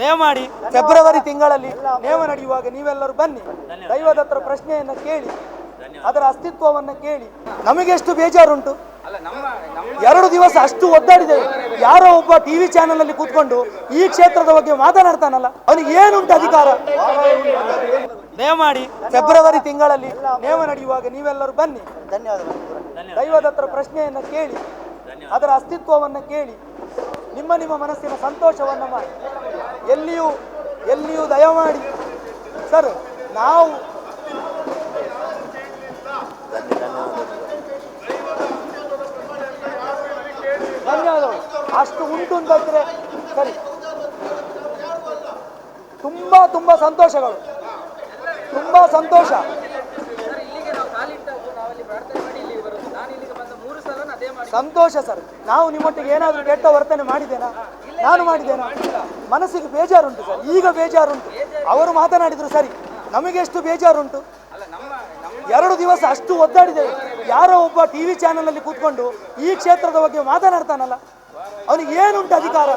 ದಯಮಾಡಿ ಫೆಬ್ರವರಿ ತಿಂಗಳಲ್ಲಿ ನೇಮ ನಡೆಯುವಾಗ ನೀವೆಲ್ಲರೂ ಬನ್ನಿ. ದೈವದ ಹತ್ರ ಪ್ರಶ್ನೆಯನ್ನ ಕೇಳಿ ಅದರ ಅಸ್ತಿತ್ವವನ್ನ ಕೇಳಿ. ನಮಗೆಷ್ಟು ಬೇಜಾರುಂಟು? ಎರಡು ದಿವಸ ಅಷ್ಟು ಒದ್ದಾಡಿದ್ದೇವೆ ಯಾರೋ ಒಬ್ಬ ಟಿವಿ ಚಾನೆಲ್ ಅಲ್ಲಿ ಕೂತ್ಕೊಂಡು ಈ ಕ್ಷೇತ್ರದ ಬಗ್ಗೆ ಮಾತನಾಡ್ತಾನಲ್ಲ ಅವನಿಗೆ ಏನುಂಟು ಅಧಿಕಾರ? ದಯಮಾಡಿ ಫೆಬ್ರವರಿ ತಿಂಗಳಲ್ಲಿ ನೇಮ ನಡೆಯುವಾಗ ನೀವೆಲ್ಲರೂ ಬನ್ನಿ. ಧನ್ಯವಾದಗಳು. ಹತ್ರ ಪ್ರಶ್ನೆಯನ್ನ ಕೇಳಿ ಅದರ ಅಸ್ತಿತ್ವವನ್ನ ಕೇಳಿ ನಿಮ್ಮ ನಿಮ್ಮ ಮನಸ್ಸಿನ ಸಂತೋಷವನ್ನ ಮಾಡಿ. ಎಲ್ಲಿಯೂ ಎಲ್ಲಿಯೂ ದಯಮಾಡಿ. ಸರ್, ನಾವು ಧನ್ಯವಾದಗಳು. ಅಷ್ಟು ಉಂಟು ಅಂತಂದ್ರೆ ಸರಿ. ತುಂಬಾ ತುಂಬಾ ಸಂತೋಷಗಳು. ತುಂಬಾ ಸಂತೋಷ. ಸಂತೋಷ ಸರ್. ನಾವು ನಿಮ್ಮೊಟ್ಟಿಗೆ ಏನಾದರೂ ಕೆಟ್ಟ ವರ್ತನೆ ಮಾಡಿದ್ದೇನಾ? ನಾನು ಮಾಡಿದ್ದೇನಾ? ಮನಸ್ಸಿಗೆ ಬೇಜಾರುಂಟು ಸರ್. ಈಗ ಬೇಜಾರುಂಟು. ಅವರು ಮಾತನಾಡಿದ್ರು, ಸರಿ, ನಮಗೆ ಎಷ್ಟು ಬೇಜಾರುಂಟು? ಎರಡು ದಿವಸ ಅಷ್ಟು ಒದ್ದಾಡಿದ್ದೇವೆ. ಯಾರೋ ಒಬ್ಬ ಟಿವಿ ಚಾನೆಲ್ ಅಲ್ಲಿ ಕೂತ್ಕೊಂಡು ಈ ಕ್ಷೇತ್ರದ ಬಗ್ಗೆ ಮಾತನಾಡ್ತಾನಲ್ಲ. ಅವನಿಗೆ ಏನುಂಟು ಅಧಿಕಾರ?